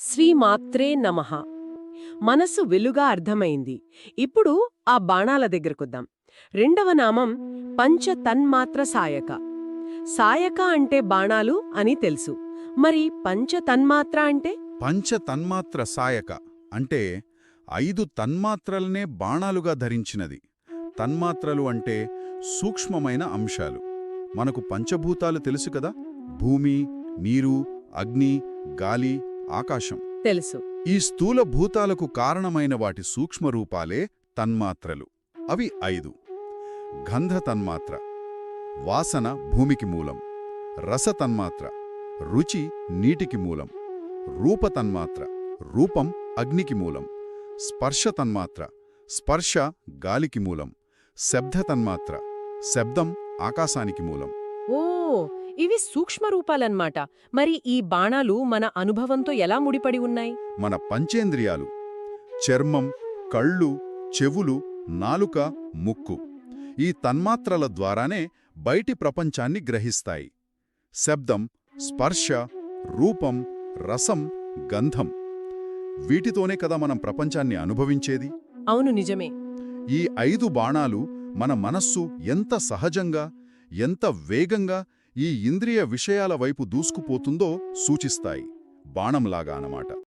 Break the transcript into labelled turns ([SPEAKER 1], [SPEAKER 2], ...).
[SPEAKER 1] శ్రీమాత్రే నమః. మనసు వెలుగా అర్థమైంది. ఇప్పుడు ఆ బాణాల దగ్గరకుద్దాం. రెండవ నామం పంచ తన్మాత్ర సాయక. సాయక అంటే బాణాలు అని తెలుసు. మరి పంచ తన్మాత్ర అంటే?
[SPEAKER 2] పంచ తన్మాత్ర సాయక అంటే ఐదు తన్మాత్రలనే బాణాలుగా ధరించినది. తన్మాత్రలు అంటే సూక్ష్మమైన అంశాలు. మనకు పంచభూతాలు తెలుసు కదా? భూమి నీరు అగ్ని గాలి ఆకాశం.
[SPEAKER 1] తెలుసు.
[SPEAKER 2] ఈ స్థూల భూతాలకు కారణమైన వాటి సూక్ష్మరూపాలే తన్మాత్రలు. అవి ఐదు. గంధ తన్మాత్ర వాసన భూమికి మూలం రస తన్మాత్ర రుచి నీటికి మూలం రూప తన్మాత్ర రూపం అగ్నికి మూలం స్పర్శ తన్మాత్ర స్పర్శ గాలికి మూలం శబ్ద తన్మాత్ర శబ్దం ఆకాశానికి మూలం.
[SPEAKER 1] ఓ ఇవి సూక్ష్మ రూపాలన్నమాట. మరి ఈ బాణాలు మన అనుభవంతో ఎలా ముడిపడి ఉన్నాయి?
[SPEAKER 2] మన పంచేంద్రియాలు చర్మం కళ్ళు చెవులు నాలుక ముక్కు ఈ తన్మాత్రల ద్వారానే బయటి ప్రపంచాన్ని గ్రహిస్తాయి. శబ్దం స్పర్శ రూపం రసం గంధం వీటితోనే కదా మనం ప్రపంచాన్ని అనుభవించేది?
[SPEAKER 1] అవును నిజమే.
[SPEAKER 2] ఈ ఐదు బాణాలు మన మనస్సు ఎంత సహజంగా ఎంత వేగంగా ఈ ఇంద్రియ విషయాల వైపు దూసుకుపోతుందో సూచిస్తాయి. బాణంలాగా అన్నమాట.